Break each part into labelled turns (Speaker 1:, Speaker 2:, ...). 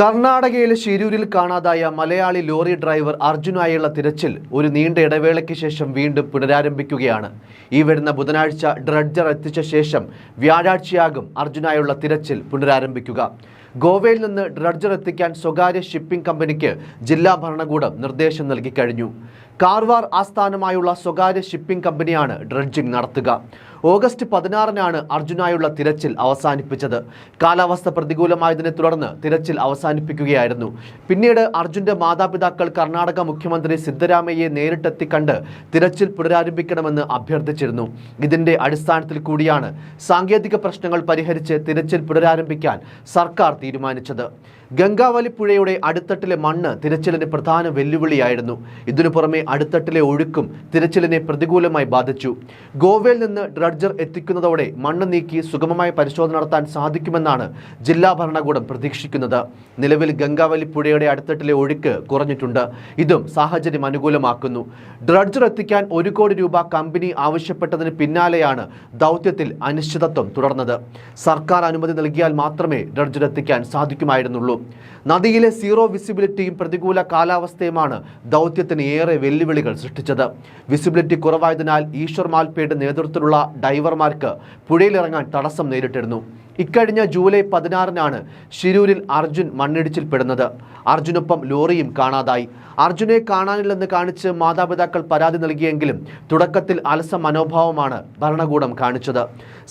Speaker 1: കർണാടകയിലെ ശിരൂരിൽ കാണാതായ Malayali lorry driver അർജുനായുള്ള തിരച്ചിൽ ഒരു നീണ്ട ഇടവേളയ്ക്ക് ശേഷം വീണ്ടും പുനരാരംഭിക്കുകയാണ്. ഈ വരുന്ന ബുധനാഴ്ച ഡ്രഡ്ജർ എത്തിച്ച ശേഷം വ്യാഴാഴ്ചയാകും അർജുനായുള്ള തിരച്ചിൽ പുനരാരംഭിക്കുക. ഗോവയിൽ നിന്ന് ഡ്രഡ്ജർ എത്തിക്കാൻ സ്വകാര്യ ഷിപ്പിംഗ് കമ്പനിക്ക് ജില്ലാ ഭരണകൂടം നിർദ്ദേശം നൽകി കഴിഞ്ഞു. കാർവാർ ആസ്ഥാനമായുള്ള സ്വകാര്യ ഷിപ്പിംഗ് കമ്പനിയാണ് ഡ്രഡ്ജിംഗ് നടത്തുക. ഓഗസ്റ്റ് പതിനാറിനാണ് അർജുനായുള്ള തിരച്ചിൽ അവസാനിപ്പിച്ചത്. കാലാവസ്ഥ പ്രതികൂലമായതിനെ തുടർന്ന് തിരച്ചിൽ അവസാനിപ്പിക്കുകയായിരുന്നു. പിന്നീട് അർജുന്റെ മാതാപിതാക്കൾ കർണാടക മുഖ്യമന്ത്രി സിദ്ധരാമയ്യെ നേരിട്ടെത്തി കണ്ട് തിരച്ചിൽ പുനരാരംഭിക്കണമെന്ന് അഭ്യർത്ഥിച്ചിരുന്നു. ഇതിന്റെ അടിസ്ഥാനത്തിൽ കൂടിയാണ് സാങ്കേതിക പ്രശ്നങ്ങൾ പരിഹരിച്ച് തിരച്ചിൽ പുനരാരംഭിക്കാൻ സർക്കാർ തീരുമാനിച്ചത്. ഗംഗാവലി പുഴയുടെ അടിത്തട്ടിലെ മണ്ണ് തിരച്ചിലിന് പ്രധാന വെല്ലുവിളിയായിരുന്നു. ഇതിനു പുറമെ അടിത്തട്ടിലെ ഒഴുക്കും തിരച്ചിലിനെ പ്രതികൂലമായി ബാധിച്ചു. ഗോവയിൽ നിന്ന് ഡ്രഡ്ജർ എത്തിക്കുന്നതോടെ മണ്ണ് നീക്കി സുഗമമായ പരിശോധന നടത്താൻ സാധിക്കുമെന്നാണ് ജില്ലാ ഭരണകൂടം പ്രതീക്ഷിക്കുന്നത്. നിലവിൽ ഗംഗാവലി പുഴയുടെ അടിത്തട്ടിലെ ഒഴുക്ക് കുറഞ്ഞിട്ടുണ്ട്. ഇതും സാഹചര്യം അനുകൂലമാക്കുന്നു. ഡ്രഡ്ജർ എത്തിക്കാൻ ഒരു കോടി രൂപ കമ്പനി ആവശ്യപ്പെട്ടതിന് പിന്നാലെയാണ് ദൗത്യത്തിൽ അനിശ്ചിതത്വം തുടർന്നത്. സർക്കാർ അനുമതി നൽകിയാൽ മാത്രമേ ഡ്രഡ്ജർ എത്തിക്കാൻ സാധിക്കുമായിരുന്നുള്ളൂ. നദിയിലെ സീറോ വിസിബിലിറ്റിയും പ്രതികൂല കാലാവസ്ഥയുമാണ് ദൗത്യത്തിന് ഏറെ വെല്ലുവിളികൾ സൃഷ്ടിച്ചത്. വിസിബിലിറ്റി കുറവായതിനാൽ ഈശ്വർ മാൽപ്പയുടെ നേതൃത്വത്തിലുള്ള ഡൈവർമാർക്ക് പുഴയിലിറങ്ങാൻ തടസ്സം നേരിട്ടിരുന്നു. ഇക്കഴിഞ്ഞ ജൂലൈ പതിനാറിനാണ് ശിരൂരിൽ അർജുൻ മണ്ണിടിച്ചിൽപ്പെടുന്നത് അർജുനൊപ്പം ലോറിയും കാണാതായി. അർജുനെ കാണാനില്ലെന്ന് കാണിച്ച് മാതാപിതാക്കൾ പരാതി നൽകിയെങ്കിലും തുടക്കത്തിൽ അലസ മനോഭാവമാണ് ഭരണകൂടം കാണിച്ചത്.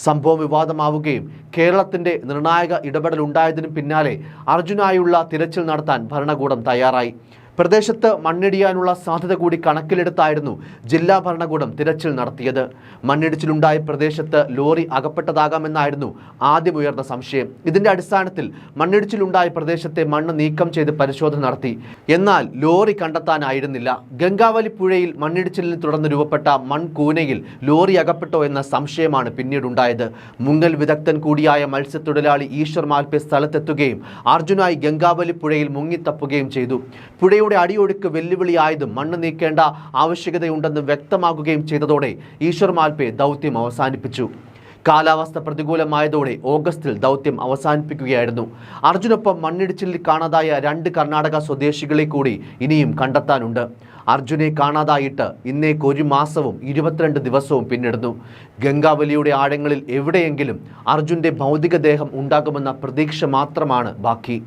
Speaker 1: സംഭവം വിവാദമാവുകയും കേരളത്തിന്റെ നിർണായക ഇടപെടൽ ഉണ്ടായതിനു പിന്നാലെ അർജുനായുള്ള തിരച്ചിൽ നടത്താൻ ഭരണകൂടം തയ്യാറായി. പ്രദേശത്ത് മണ്ണിടിയാനുള്ള സാധ്യത കൂടി കണക്കിലെടുത്തായിരുന്നു ജില്ലാ ഭരണകൂടം തിരച്ചിൽ നടത്തിയത്. മണ്ണിടിച്ചിലുണ്ടായ പ്രദേശത്ത് ലോറി അകപ്പെട്ടതാകാമെന്നായിരുന്നു ആദ്യം ഉയർന്ന സംശയം. ഇതിന്റെ അടിസ്ഥാനത്തിൽ മണ്ണിടിച്ചിലുണ്ടായ പ്രദേശത്തെ മണ്ണ് നീക്കം ചെയ്ത് പരിശോധന നടത്തി. എന്നാൽ ലോറി കണ്ടെത്താനായിരുന്നില്ല. ഗംഗാവലി പുഴയിൽ മണ്ണിടിച്ചിലിനെ തുടർന്ന് രൂപപ്പെട്ട മൺകൂനയിൽ ലോറി അകപ്പെട്ടോ എന്ന സംശയമാണ് പിന്നീടുണ്ടായത്. മുങ്ങൽ വിദഗ്ധൻ കൂടിയായ മത്സ്യത്തൊഴിലാളി ഈശ്വർ മാൽപെ സ്ഥലത്തെത്തുകയും അർജുനായി ഗംഗാവലി പുഴയിൽ മുങ്ങിത്തപ്പുകയും ചെയ്തു. പുഴയുടെ അടിയൊഴുക്ക് വെല്ലുവിളിയായതും മണ്ണ് നീക്കേണ്ട ആവശ്യകതയുണ്ടെന്ന് വ്യക്തമാക്കുകയും ചെയ്തതോടെ ഈശ്വർ മാൽപേ ദൗത്യം അവസാനിപ്പിച്ചു. കാലാവസ്ഥ പ്രതികൂലമായതോടെ ഓഗസ്റ്റിൽ ദൗത്യം അവസാനിപ്പിക്കുകയായിരുന്നു. അർജുനൊപ്പം മണ്ണിടിച്ചിലിൽ കാണാതായ രണ്ട് കർണാടക സ്വദേശികളെ കൂടി ഇനിയും കണ്ടെത്താനുണ്ട്. അർജുനെ കാണാതായിട്ട് ഇന്നേക്ക് ഒരു മാസവും ഇരുപത്തിരണ്ട് ദിവസവും പിന്നിടുന്നു. ഗംഗാവലിയുടെ ആഴങ്ങളിൽ എവിടെയെങ്കിലും അർജുന്റെ ഭൗതികദേഹം ഉണ്ടാകുമെന്ന പ്രതീക്ഷ മാത്രമാണ് ബാക്കി.